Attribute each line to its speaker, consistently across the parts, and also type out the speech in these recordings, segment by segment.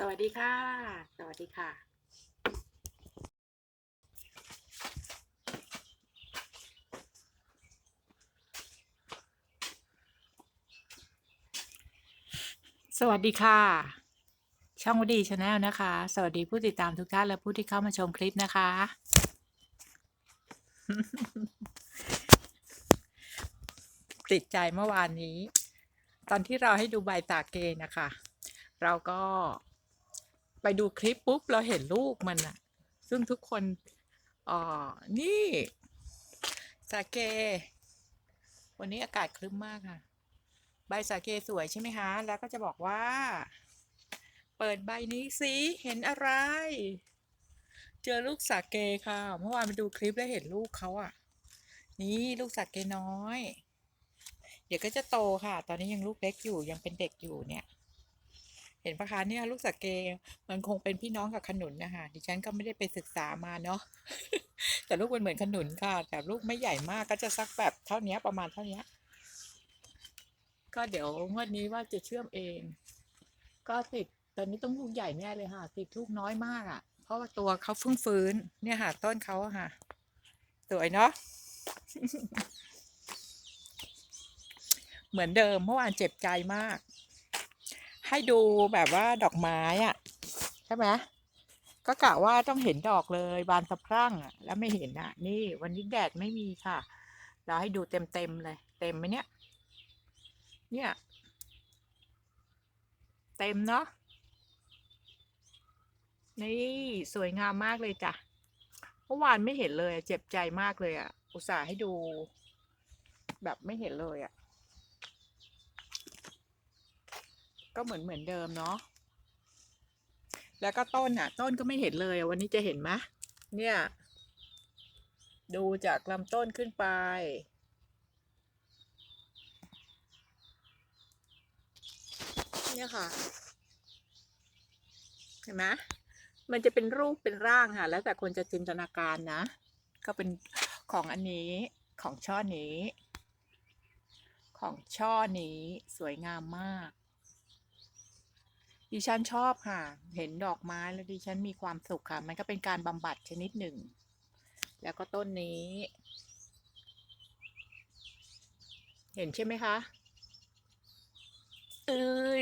Speaker 1: สวัสดีค่ะ สวัสดีค่ะ สวัสดีค่ะ ช่องวดีชาแนลนะคะ สวัสดีผู้ติดตามทุกท่านและผู้ที่เข้ามาชมคลิปนะคะ ติดใจเมื่อวานนี้ ตอนที่เราให้ดูใบตาเกนะคะ เราก็ ไปดูคลิปปุ๊บเราเห็นลูกมันอะซึ่งทุกคนอ๋อนี่สาเก วันนี้อากาศครึ้มมากค่ะ ใบสาเกสวยใช่ไหมคะ แล้วก็จะบอกว่า เปิดใบนี้สิเห็นอะไร เจอลูกสาเกค่ะ เมื่อวานไปดูคลิปแล้วเห็นลูกเขาอะนี่ลูกสาเกน้อย เดี๋ยวก็จะโตค่ะ ตอนนี้ยังลูกเล็กอยู่ยังเป็นเด็กอยู่เนี่ย ห็นปะคะเนี่ยลูกสาเกมันคงเป็นพี่น้องกับขนุนนะคะดิฉันก็ไม่ได้ไปศึกษามาเนาะแต่ลูกมันเหมือนขนุนค่ะ แต่ลูกไม่ใหญ่มากก็จะสักแบบเท่านี้ประมาณเท่านี้ก็เดี๋ยวงวดนี้ว่าจะเชื่อมเอง ก็ติดตอนนี้ต้องลูกใหญ่แน่เลยค่ะ ติดลูกน้อยมากอะ่ะ เพราะว่าตัวเขาเพิ่งฟื้น เนี่ยค่ะ ต้นเขาค่ะสวยเนาะเหมือนเดิมเมื่อวานเจ็บใจมาก ให้ดูแบบว่าดอกไม้อะใช่ไหมก็กะว่าต้องเห็นดอกเลยบานสะพรั่งอะแล้วไม่เห็นอะนี่ วันนี้แดดไม่มีค่ะ เราให้ดูเต็มเต็มเลย เต็มไหมเนี่ย เนี่ย เต็มเนาะนี่สวยงามมากเลยจ้ะเมื่อวานไม่เห็นเลยเจ็บใจมากเลยอะอุตส่าห์ให้ดู แบบไม่เห็นเลยอะ ก็เหมือนเหมือนเดิมเนาะแล้วก็ต้นอะ ต้นก็ไม่เห็นเลยวันนี้จะเห็นไหมเนี่ย ดูจากลำต้นขึ้นไป เนี่ยค่ะ เห็นไหมมันจะเป็นรูปเป็นร่างค่ะ แล้วแต่คนจะจินตนาการนะ ก็เป็นของอันนี้ของช่อนี้ ของช่อนี้สวยงามมาก ดิฉันชอบค่ะ เห็นดอกไม้แล้วดิฉันมีความสุขค่ะ มันก็เป็นการบำบัดชนิดหนึ่ง แล้วก็ต้นนี้ เห็นใช่ไหมคะเออ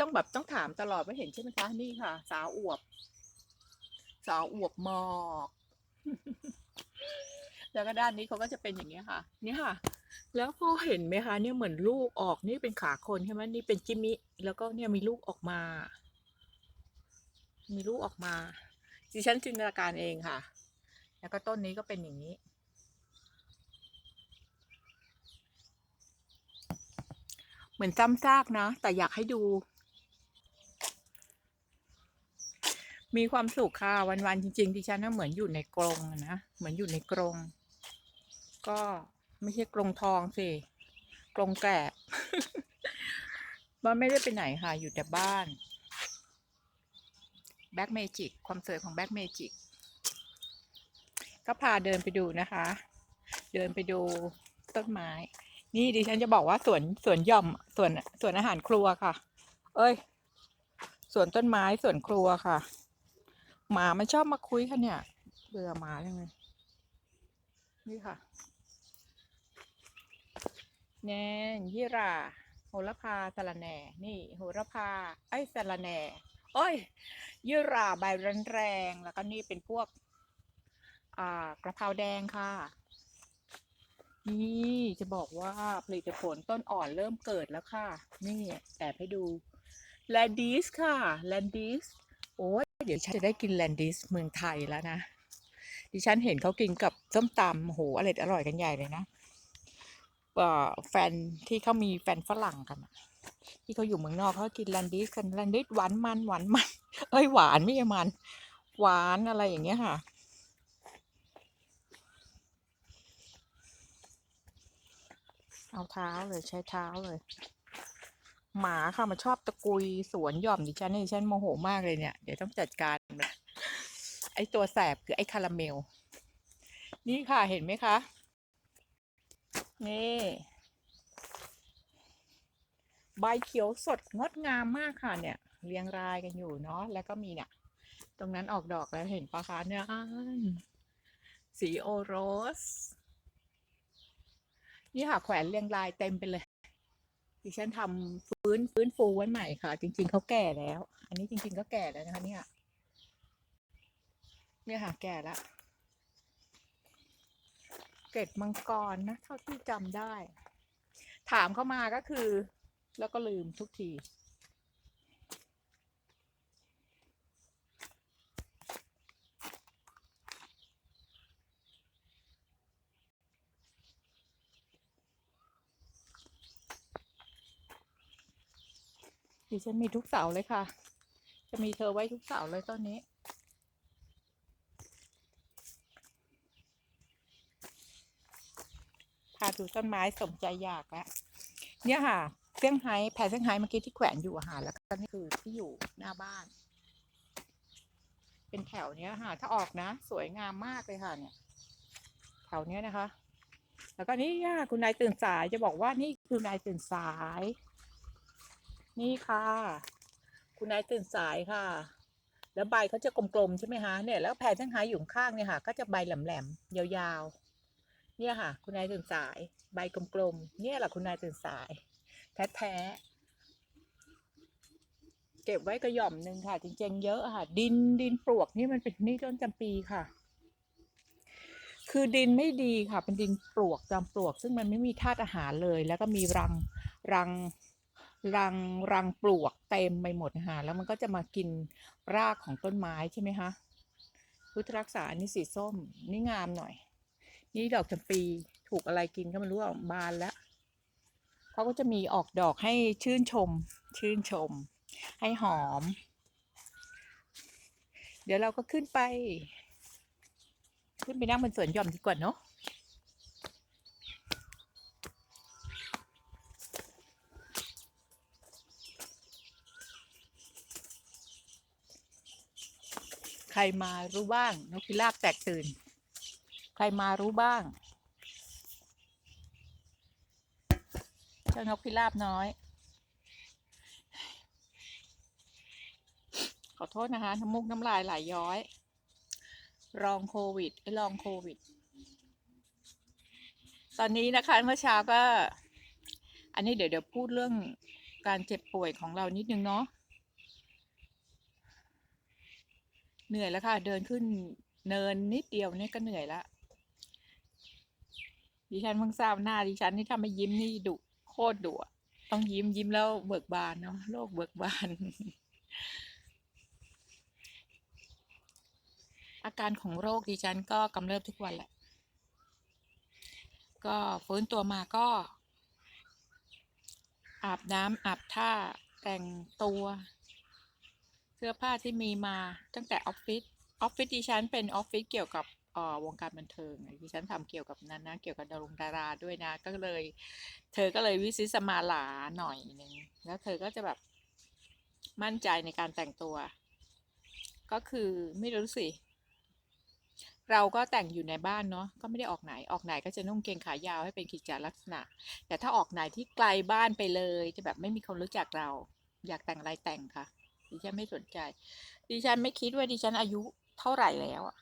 Speaker 1: ต้องแบบต้องถามตลอดว่าเห็นใช่ไหมคะ นี่ค่ะ สาวอวบ สาวอวบหมอก แล้วก็ด้านนี้เขาก็จะเป็นอย่างนี้ค่ะ นี่ค่ะ แล้วพอเห็นไหมคะเนี่ยเหมือนลูกออกนี่เป็นขาคนใช่ไหมนี่เป็นจิมิแล้วก็เนี่ยมีลูกออกมา มีลูกออกมาดิฉันจินตนาการเองค่ะ แล้วก็ต้นนี้ก็เป็นอย่างนี้ เหมือนซ้ำซากนะ แต่อยากให้ดู มีความสุขค่ะ วันๆจริงๆดิฉันน่ะเหมือนอยู่ในกรงนะ เหมือนอยู่ในกรง ก็ ไม่ใช่กรงทองสิกรงแกะบ้านไม่ได้ไปไหนค่ะ อยู่แต่บ้านแบ็กเมจิกความสวยของแบ็กเมจิกก็พาเดินไปดูนะคะ เดินไปดูต้นไม้ นี่ดิฉันจะบอกว่าสวนสวนย่อมสวนสวนอาหารครัวค่ะ เอ้ยสวนต้นไม้สวนครัวค่ะ หมามันชอบมาคุยค่ะเนี่ยเบื่อหมาจังเลยนี่ค่ะ แนนยี่ราโหระพาสะระแหน่ นี่โหระพาไอ้สะระแหน่โอ้ยยี่ราใบรันแรงแล้วก็นี่เป็นพวก อ่ากระเพราแดงค่ะ นี่จะบอกว่าผลิตผลต้นอ่อนเริ่มเกิดแล้วค่ะ นี่แอบให้ดูแลนดิสค่ะแลนดิสโอ้ยเดี๋ยวฉันจะได้กินแลนดิสเมืองไทยแล้วนะดิฉันเห็นเขากินกับส้มตำโหอร่อยอร่อยกันใหญ่เลยนะ แฟนที่เขามีแฟนฝรั่งกันที่เขาอยู่เมืองนอกเขากินแลนดิสกันแลนดิสหวานมันหวานมันเอ้ยหวานไม่ใช่มัน หวานอะไรอย่างเงี้ยค่ะเอาเท้าเลยใช้เท้าเลย หมาค่ะมันชอบตะกุยสวนหย่อมดิฉันนี่ดิฉันโมโหมากเลยเนี่ย เดี๋ยวต้องจัดการไอตัวแสบคือไอคาราเมล นี่ค่ะเห็นไหมคะ นี่ ใบเขียวสดงดงามมากค่ะเนี่ย เรียงรายกันอยู่เนาะแล้วก็มีเนี่ย ตรงนั้นออกดอกแล้วเห็นปะคะเนี่ยอันสีโอโรส นี่ค่ะแขวนเรียงรายเต็มไปเลยดิฉันทำฟื้นฟื้นฟูไว้ใหม่ค่ะ จริง ๆเขาแก่แล้ว อันนี้จริง ๆ ก็แก่แล้วนะคะเนี่ย เนี่ยค่ะแก่แล้ว เกล็ดมังกรนะ เท่าที่จำได้ ถามเข้ามาก็คือ แล้วก็ลืมทุกที ดิฉันมีทุกเสาเลยค่ะ จะมีเธอไว้ทุกเสาเลยต้นนี้ พา ดูต้นไม้สมใจอยากแล้วเนี่ยค่ะเซี่ยงไฮ้แผ่เซี่ยงไฮ้เมื่อกี้ที่แขวนอยู่อะค่ะแล้วก็นี่คือที่อยู่หน้าบ้าน เป็นแถวเนี้ยค่ะ ถ้าออกนะ สวยงามมากเลยค่ะ เนี่ย แถวเนี้ยนะคะ แล้วก็นี่ค่ะคุณนายตื่นสายจะบอกว่านี่คือนายตื่นสาย นี่ค่ะ คุณนายตื่นสายค่ะ แล้วใบเขาจะกลมๆใช่ไหมคะเนี่ยแล้วแผ่เซี่ยงไฮ้อยู่ข้างเนี่ยค่ะ ก็จะใบแหลมๆยาวๆ เนี่ยค่ะ คุณนายตื่นสาย ใบกลมๆ เนี่ยแหละคุณนายตื่นสาย แท้ๆ เก็บไว้กระหย่อมหนึ่งค่ะ จริงๆ เยอะค่ะ ดินดินปลวกนี่มันเป็นนี่ต้นจำปีค่ะ คือดินไม่ดีค่ะ เป็นดินปลวกจำปลวก ซึ่งมันไม่มีธาตุอาหารเลย แล้วก็มีรังรังรังรังปลวกเต็มไปหมดนะคะแล้วมันก็จะมากินรากของต้นไม้ใช่ไหมคะพุทธรักษาอันนี้สีส้มนี่งามหน่อย นี่ดอกจำปีถูกอะไรกินก็ไม่รู้อะบานแล้วเขาก็จะมีออกดอกให้ชื่นชม ชื่นชม ให้หอม เดี๋ยวเราก็ขึ้นไป ขึ้นไปนั่งบนสวนหย่อมดีกว่าเนาะใครมารู้บ้างนกพิราบแตกตื่น ใครมารู้บ้าง เจ้านกพิราบน้อย ขอโทษนะคะน้ำมูกน้ำลายไหลย้อย รองโควิดไอ้ลองโควิด ตอนนี้นะคะเมื่อเช้าก็ อันนี้เดี๋ยวเดี๋ยวพูดเรื่องการเจ็บป่วยของเรานิดนึงเนาะเหนื่อยแล้วค่ะ เดินขึ้นเนินนิดเดียวเนี่ยก็เหนื่อยละ ดิฉันเพิ่งทราบหน้าดิฉันนี่ถ้าไม่ยิ้มนี่ดุโคตรดุอะต้องยิ้มยิ้มแล้วเบิกบานเนาะโลกเบิกบาน อาการของโรคดิฉันก็กำเริบทุกวันแหละ ก็ฟื้นตัวมาก็ อาบน้ำอาบท่าแต่งตัวเสื้อผ้าที่มีมาตั้งแต่ออฟฟิศออฟฟิศดิฉันเป็นออฟฟิศเกี่ยวกับ วงการบันเทิงดิฉันทำเกี่ยวกับนั้นนะเกี่ยวกับดารงดาราด้วยนะ ก็เลย เธอก็เลยวิซิสมาหลาหน่อยหนึ่งแล้วเธอก็จะแบบมั่นใจในการแต่งตัว ก็คือไม่รู้สิเราก็แต่งอยู่ในบ้านเนาะก็ไม่ได้ออกไหนออกไหนก็จะนุ่งเกงขายาวให้เป็นกิจจลักษณะ แต่ถ้าออกไหนที่ไกลบ้านไปเลยจะแบบไม่มีคนรู้จักเรา อยากแต่งอะไรแต่งค่ะดิฉันไม่สนใจ ดิฉันไม่คิดว่าดิฉันอายุเท่าไหร่แล้วอะ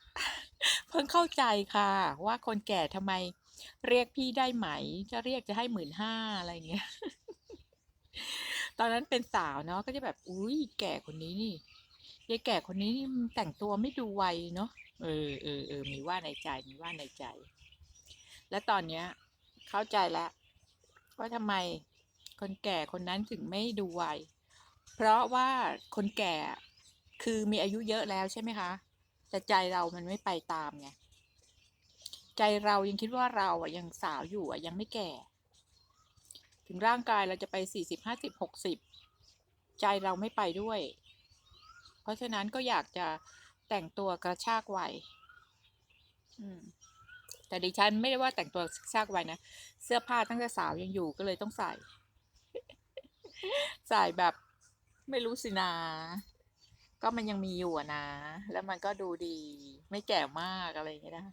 Speaker 1: เพิ่งเข้าใจค่ะ ว่าคนแก่ทำไม เรียกพี่ได้ไหม จะเรียกจะให้หมื่นห้าอะไรเงี้ย ตอนนั้นเป็นสาวเนาะก็จะแบบ อุ้ยแก่คนนี้นี่ยายแก่คนนี้นี่มันแต่งตัวไม่ดูวัยเนาะเออเออเออมีว่าในใจมีว่าในใจ และตอนเนี้ย เข้าใจแล้วว่าทำไมคนแก่คนนั้นถึงไม่ดูวัย เพราะว่าคนแก่คือมีอายุเยอะแล้วใช่ไหมคะ แต่ใจเรามันไม่ไปตามไงใจเรายังคิดว่าเราอะยังสาวอยู่อะยังไม่แก่ ถึงร่างกายเราจะไปสี่สิบห้าสิบหกสิบใจเราไม่ไปด้วย เพราะฉะนั้นก็อยากจะแต่งตัวกระชากวัยอืมแต่ดิฉันไม่ได้ว่าแต่งตัวกระชากวัยนะ เสื้อผ้าตั้งแต่สาวยังอยู่ก็เลยต้องใส่ ใส่แบบไม่รู้สินะ ก็มันยังมีอยู่นะ แล้วมันก็ดูดี ไม่แก่มากอะไรอย่างเงี้ยนะ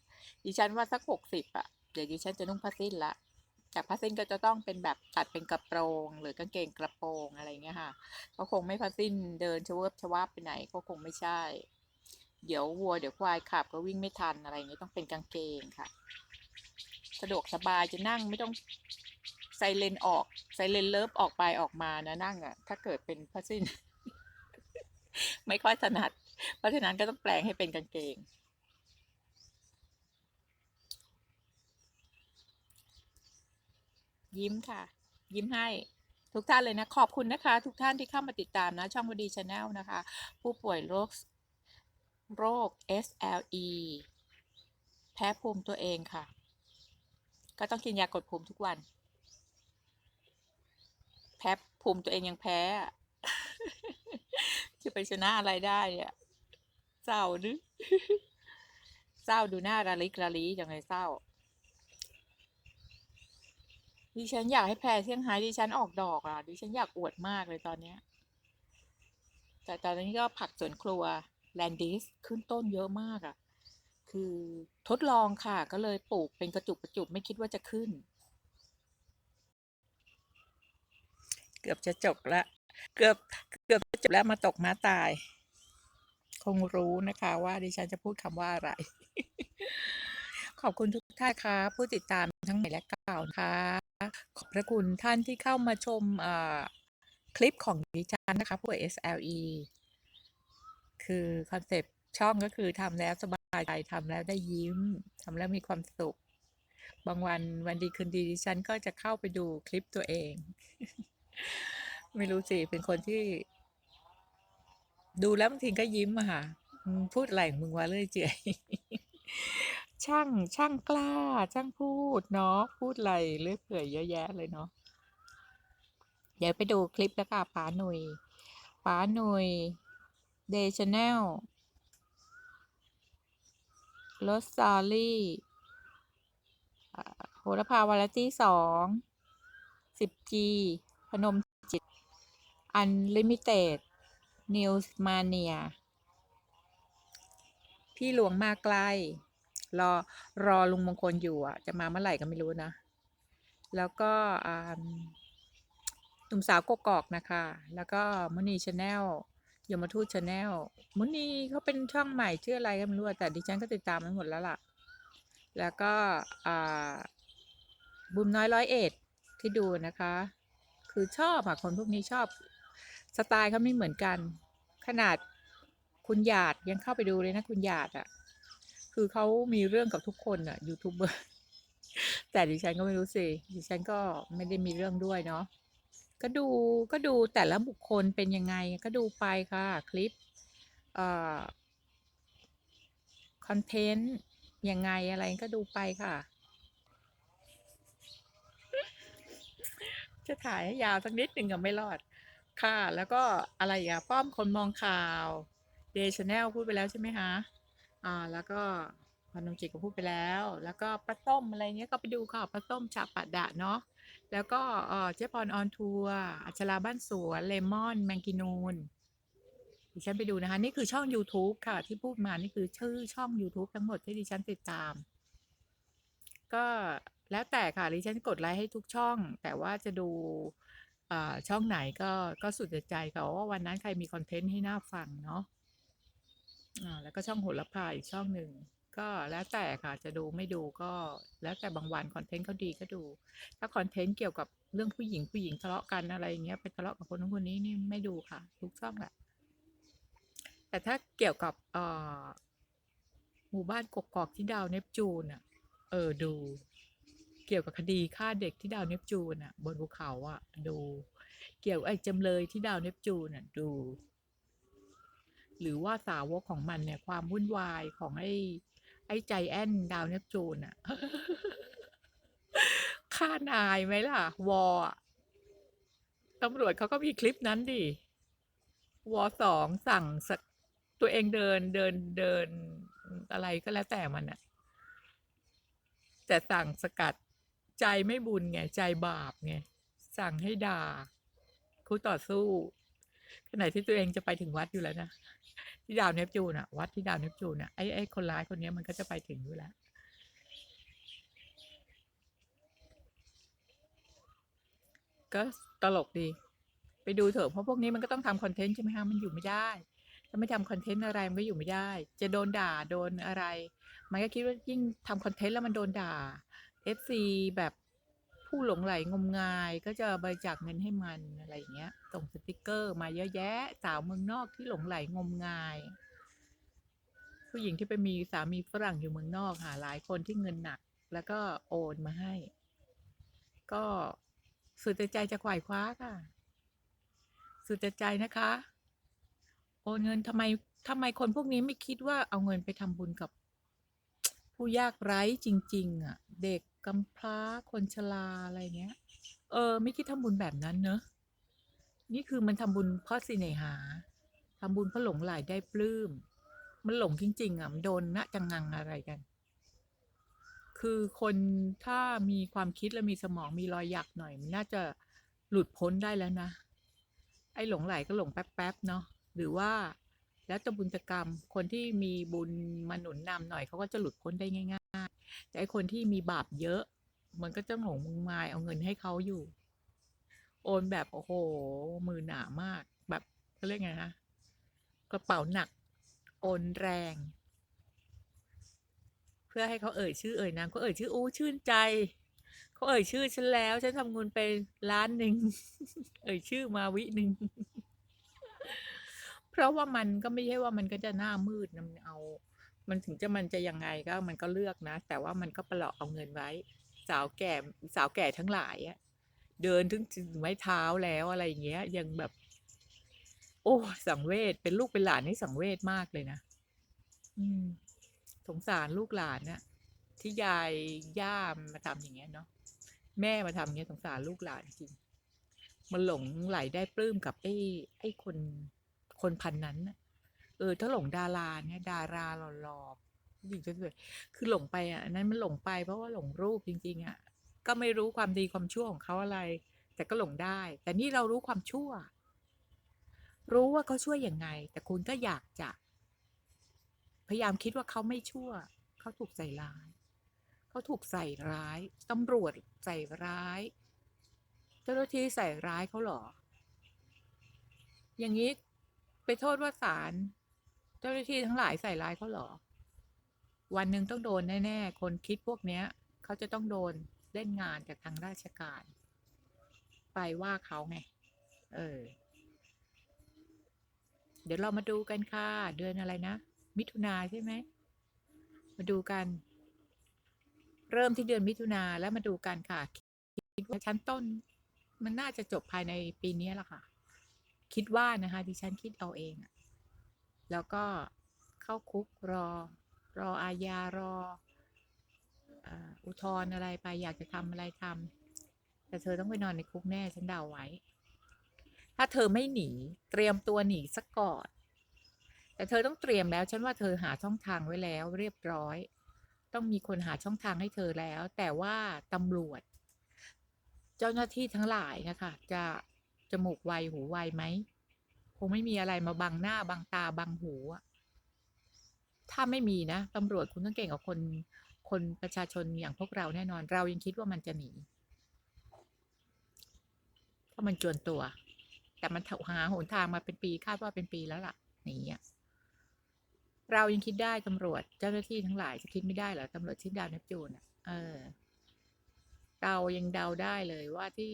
Speaker 1: ดิฉันว่าสักหกสิบอะเดี๋ยวดิฉันจะนุ่งผ้าสิ้นละจากผ้าสิ้นก็จะต้องเป็นแบบตัดเป็นกระโปรง หรือกางเกงกระโปรงอะไรเงี้ยค่ะก็คงไม่ผ้าสิ้นเดินชเวบชวับไปไหนก็คงไม่ใช่ เดี๋ยววัวเดี๋ยวควายขับก็วิ่งไม่ทันอะไรเงี้ยต้องเป็นกางเกงค่ะ สะดวกสบายจะนั่งไม่ต้องใส่เลนออกใส่เลนเลิฟออกไปออกมานะนั่งอะ่ะถ้าเกิดเป็นผ้าสิ้น ไม่ค่อยถนัด เพราะฉะนั้นก็ต้องแปลงให้เป็นกางเกง ยิ้มค่ะ ยิ้มให้ทุกท่านเลยนะ ขอบคุณนะคะ ทุกท่านที่เข้ามาติดตามนะ ช่องวดีชาแนลนะคะ ผู้ป่วยโรคโรค SLE แพ้ภูมิตัวเองค่ะ ก็ต้องกินยากดภูมิทุกวัน แพ้ภูมิตัวเองยังแพ้ จะไปชนะอะไรได้เนี่ยเศร้านึเศร้าดูหน้าระลิกระลีจังเลยเศร้า ดิฉันอยากให้แพรเซี่ยงไฮ้ดิฉันออกดอกอะ ดิฉันอยากอวดมากเลยตอนเนี้ย แต่ตอนนี้ก็ผักสวนครัวแลนดิสขึ้นต้นเยอะมากอะ คือทดลองค่ะ ก็เลยปลูกเป็นกระจุกกระจุกไม่คิดว่าจะขึ้น เกือบจะจบละ เกือบเกือบจะจบแล้วมาตกม้าตาย คงรู้นะคะว่าดิฉันจะพูดคำว่าอะไร ขอบคุณทุกท่านค่ะ ผู้ติดตามทั้งใหม่และเก่านะคะขอบพระคุณท่านที่เข้ามาชมอ่าคลิปของดิฉันนะคะผู้ SLE คือคอนเซปต์ช่องก็คือทำแล้วสบายใจทำแล้วได้ยิ้มทำแล้วมีความสุข บางวันวันดีคืนดีดิฉันก็จะเข้าไปดูคลิปตัวเอง ไม่รู้สิ เป็นคนที่ ดูแล้วบางทีก็ยิ้มอะค่ะพูดอะไรของมึงวะเรื่อยเจื่อยช่างช่างกล้า ช่างพูดเนาะพูดอะไรเรื่อยเปื่อยเยอะแยะเลยเนาะเดี๋ยวไปดูคลิปแล้วค่ะป๋าหนุยป๋าหนุยเดชาแนลรสซอรี่โหระพาวาไรตี้สองสิบจีพนม จิตอันลิมิเต็ดนิวส์มาเนียพี่หลวงมาไกล รอรอลุงมงคลอยู่อะ จะมาเมื่อไหร่ก็ไม่รู้นะ แล้วก็อ่าหนุ่มสาวกกอกนะคะ แล้วก็มุนีชาแนลยมทูตชาแนลมุนีเขาเป็นช่องใหม่ชื่ออะไรก็ไม่รู้แต่ดิฉันก็ติดตามมันหมดแล้วล่ะ แล้วก็อ่าบุมน้อยร้อยเอ็ดที่ดูนะคะ คือชอบอะคนพวกนี้ชอบ สไตล์เขาไม่เหมือนกัน ขนาดคุณหยาดยังเข้าไปดูเลยนะคุณหยาดอะคือเขามีเรื่องกับทุกคนอะยูทูบเบอร์แต่ดิฉันก็ไม่รู้สิดิฉันก็ไม่ได้มีเรื่องด้วยเนาะก็ดูก็ดูแต่ละบุคคลเป็นยังไงก็ดูไปค่ะ คลิปเอ่อคอนเทนต์ยังไงอะไรก็ดูไปค่ะ จะถ่ายให้ยาวสักนิดหนึ่งก็ไม่รอด ค่ะ แล้วก็อะไรอะป้อมคนมองข่าวเดชแนลพูดไปแล้วใช่ไหมคะอ่าแล้วก็พนมจิตก็พูดไปแล้ว แล้วก็ปลาต้มอะไรเงี้ยก็ไปดูค่ะปลาต้มชาปัดดะเนาะแล้วก็เออเจ๊พรออนทัวร์อัชราบ้านสวนเลมอนแมงกินูนดิฉันไปดูนะคะ นี่คือช่อง YouTube ค่ะ ที่พูดมานี่คือชื่อช่อง YouTube ทั้งหมดที่ดิฉันติดตาม ก็แล้วแต่ค่ะดิฉันกดไลค์ให้ทุกช่อง แต่ว่าจะดู ช่องไหนก็ก็สุดใจค่ะว่าวันนั้นใครมีคอนเทนต์ให้น่าฟังเนาะแล้วก็ช่องโหระพาอีกช่องหนึ่งก็แล้วแต่ค่ะจะดูไม่ดูก็แล้วแต่บางวันคอนเทนต์เขาดีก็ดู ถ้าคอนเทนต์เกี่ยวกับเรื่องผู้หญิงผู้หญิงทะเลาะกันอะไรอย่างเงี้ยไปทะเลาะกับคนนู้นคนนี้นี่ไม่ดูค่ะ ทุกช่องแหละแต่ถ้าเกี่ยวกับอ่อหมู่บ้านกกอกที่ดาวเนปจูนอะเออดู เกี่ยวกับคดีฆ่าเด็กที่ดาวเนปจูนอะ บนภูเขาอะ ดู เกี่ยวไอ้จำเลยที่ดาวเนปจูนอะดู หรือว่าสาวกของมันเนี่ย ความวุ่นวายของไอ้ไอ้ใจแอนดาวเนปจูนอะฆ่านายไหมล่ะ วอตำรวจเขาก็มีคลิปนั้นดิวอสองสั่งสตัวเองเดินเดินเดินอะไรก็แล้วแต่มันอะแต่สั่งสกัด ใจไม่บุญไงใจบาปไงสั่งให้ด่าคู่ต่อสู้ขณะที่ตัวเองจะไปถึงวัดอยู่แล้วนะที่ดาวเนปจูนอะวัดที่ดาวเนปจูนอะไอ้ไอ้คนร้ายคนนี้มันก็จะไปถึงอยู่แล้วก็ตลกดี ไปดูเถอะเพราะพวกนี้มันก็ต้องทำคอนเทนต์ใช่ไหมคะมันอยู่ไม่ได้ถ้าไม่ทำคอนเทนต์อะไรมันก็อยู่ไม่ได้ จะโดนด่าโดนอะไร มันก็คิดว่ายิ่งทำคอนเทนต์แล้วมันโดนด่า FC แบบผู้หลงไหลงมงายก็จะบริจาคเงินให้มันอะไรอย่างเงี้ย ส่งสติกเกอร์มาเยอะแยะ สาวเมืองนอกที่หลงไหลงมงาย ผู้หญิงที่ไปมีสามีฝรั่งอยู่เมืองนอกหาหลายคนที่เงินหนัก แล้วก็โอนมาให้ ก็สุดใจจะขวายคว้าค่ะ สุดใจนะคะ โอนเงินทำไมทำไมคนพวกนี้ไม่คิดว่าเอาเงินไปทำบุญกับผู้ยากไร้จริง ๆ อะ เด็ก กำพร้าคนชราอะไรเงี้ย เออ ไม่คิดทำบุญแบบนั้นเนอะนี่คือมันทำบุญเพราะสิเนหาทำบุญเพราะหลงไหลได้ปลื้ม มันหลงจริง ๆอะมันโดนนะจังงังอะไรกัน คือคนถ้ามีความคิดและมีสมองมีรอยหยักหน่อย มันน่าจะหลุดพ้นได้แล้วนะ ไอ้หลงไหลก็หลงแป๊บๆเนาะ หรือว่าแล้วแต่บุญกรรม คนที่มีบุญมาหนุนนำหน่อยเขาก็จะหลุดพ้นได้ง่าย ๆ แต่ไอคนที่มีบาปเยอะ มันก็จะหลงมุงมายเอาเงินให้เขาอยู่ โอนแบบโอ้โห มือหนามาก แบบเขาเรียกไงนะกระเป๋าหนัก โอนแรง เพื่อให้เขาเอ่ยชื่อเอ่ยนามก็เอ่ยชื่ออู้ชื่นใจเขาเอ่ยชื่อฉันแล้วฉันทำเงินไปล้านหนึ่งเอ่ยชื่อมาวิหนึ่งเพราะว่ามันก็ไม่ใช่ว่ามันก็จะหน้ามืดนะมันเอา มันถึงจะมันจะยังไงก็มันก็เลือกนะ แต่ว่ามันก็ไปหลอกเอาเงินไว้ สาวแก่สาวแก่ทั้งหลายอะเดินถึงถึงไม้เท้าแล้วอะไรอย่างเงี้ย ยังแบบ โอ้สังเวชเป็นลูกเป็นหลานนี่สังเวชมากเลยนะอืมสงสารลูกหลานนะที่ยายย่ามาทำอย่างเงี้ยเนาะแม่มาทำอย่างเงี้ยสงสารลูกหลานจริงมันหลงไหลได้ปลื้มกับไอ้ไอ้คนคนพันนั้นนะ เออถ้าหลงดาราเนี่ยดาราหล่อๆผู้หญิงสวยๆคือหลงไปอะนั้นมันหลงไปเพราะว่าหลงรูปจริงๆอะก็ไม่รู้ความดีความชั่วของเขาอะไร แต่ก็หลงได้ แต่นี่เรารู้ความชั่ว รู้ว่าเขาช่วยยังไง แต่คุณก็อยากจะ พยายามคิดว่าเขาไม่ชั่ว เขาถูกใส่ร้าย เขาถูกใส่ร้ายตำรวจใส่ร้ายเจ้าหน้าที่ใส่ร้ายเขาหรอ อย่างนี้ไปโทษว่าศาล เจ้าหน้าที่ทั้งหลายใส่ร้ายเขาหรอ วันหนึ่งต้องโดนแน่ๆ คนคิดพวกเนี้ย เขาจะต้องโดนเล่นงานจากทางราชการ ไปว่าเขาไง เออ เดี๋ยวเรามาดูกันค่ะ เดือนอะไรนะ มิถุนาใช่ไหม มาดูกัน เริ่มที่เดือนมิถุนาแล้วมาดูกันค่ะคิดว่าชั้นต้น มันน่าจะจบภายในปีนี้แหละค่ะ คิดว่านะคะดิฉันคิดเอาเองอะ แล้วก็เข้าคุกรอ รออาญารออุทธรณ์อะไรไปอยากจะทำอะไรทำแต่เธอต้องไปนอนในคุกแน่ฉันเดาไว้ ถ้าเธอไม่หนี เตรียมตัวหนีสักก่อนแต่เธอต้องเตรียมแล้วฉันว่าเธอหาช่องทางไว้แล้วเรียบร้อย ต้องมีคนหาช่องทางให้เธอแล้ว แต่ว่าตำรวจ เจ้าหน้าที่ทั้งหลายนะคะ จะจมูกไวหูไวไหม งไม่มีอะไรมาบังหน้าบังตาบังหูอะถ้าไม่มีนะตำรวจคุณต้องเก่งกว่าคน คนประชาชนอย่างพวกเราแน่นอน เรายังคิดว่ามันจะหนีเพราะมันจวนตัว แต่มันหาหนทางมาเป็นปีคาดว่าเป็นปีแล้วล่ะหนีอะเรายังคิดได้ตำรวจเจ้าหน้าที่ทั้งหลายจะคิดไม่ได้เหรอตำรวจชิ้นดาวเนปจูนอะเออเรายังเดาได้เลยว่าที่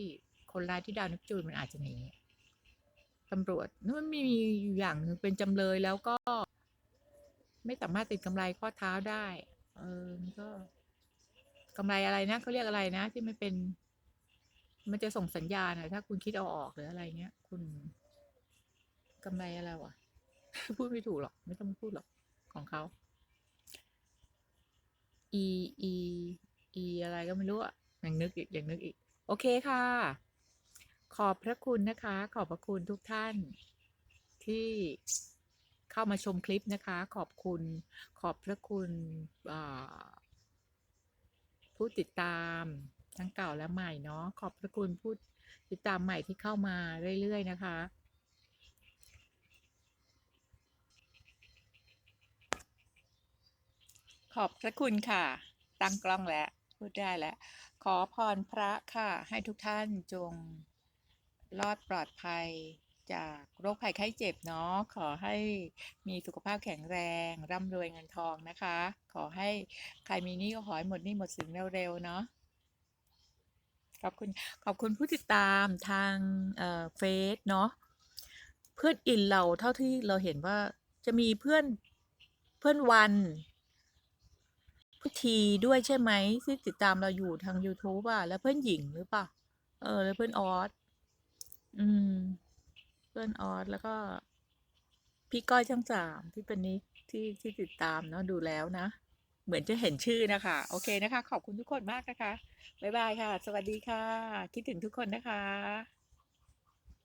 Speaker 1: คนร้ายที่ดาวเนปจูนมันอาจจะหนี ตำรวจนั่นมันมีอยู่อย่างหนึ่งเป็นจำเลยแล้วก็ ไม่สามารถติดกำไรข้อเท้าได้ เออมันก็กำไรอะไรนะเขาเรียกอะไรนะ ที่ไม่เป็น มันจะส่งสัญญาณอะถ้าคุณคิดเอาออกหรืออะไรเงี้ย คุณกำไรอะไรวะ พูดไม่ถูกหรอก ไม่ต้องพูดหรอกของเขา e e e อะไรก็ไม่รู้อะยังนึกอีกยังนึกอีก โอเคค่ะ ขอบพระคุณนะคะ ขอบพระคุณทุกท่าน ที่เข้ามาชมคลิปนะคะ ขอบคุณขอบพระคุณผู้ติดตามทั้งเก่าและใหม่เนาะขอบพระคุณผู้ติดตามใหม่ที่เข้ามาเรื่อยๆนะคะขอบพระคุณค่ะ ตั้งกล้องแล้ว พูดได้แล้ว ขอพรพระค่ะ ให้ทุกท่านจง รอดปลอดภัยจากโรคภัยไข้เจ็บเนาะขอให้มีสุขภาพแข็งแรง ร่ำรวยเงินทองนะคะ ขอให้ใครมีหนี้ก็ขอให้หมดหนี้หมดสินเร็วๆเนาะขอบคุณขอบคุณผู้ติดตามทางเอ่อเฟซเนาะเพื่อนอินเราเท่าที่เราเห็นว่าจะมีเพื่อนเพื่อนวันเพื่อนทีด้วยใช่ไหมที่ติดตามเราอยู่ทาง YouTube อะแล้วเพื่อนหญิงหรือเปล่าเออแล้วเพื่อนออส อืม เพื่อนออสแล้วก็ พี่ก้อยช่างสามที่เป็นนิกที่ที่ติดตามเนาะดูแล้วนะ เหมือนจะเห็นชื่อนะคะ โอเคนะคะ ขอบคุณทุกคนมากนะคะ บ๊ายบายค่ะ สวัสดีค่ะ คิดถึงทุกคนนะคะ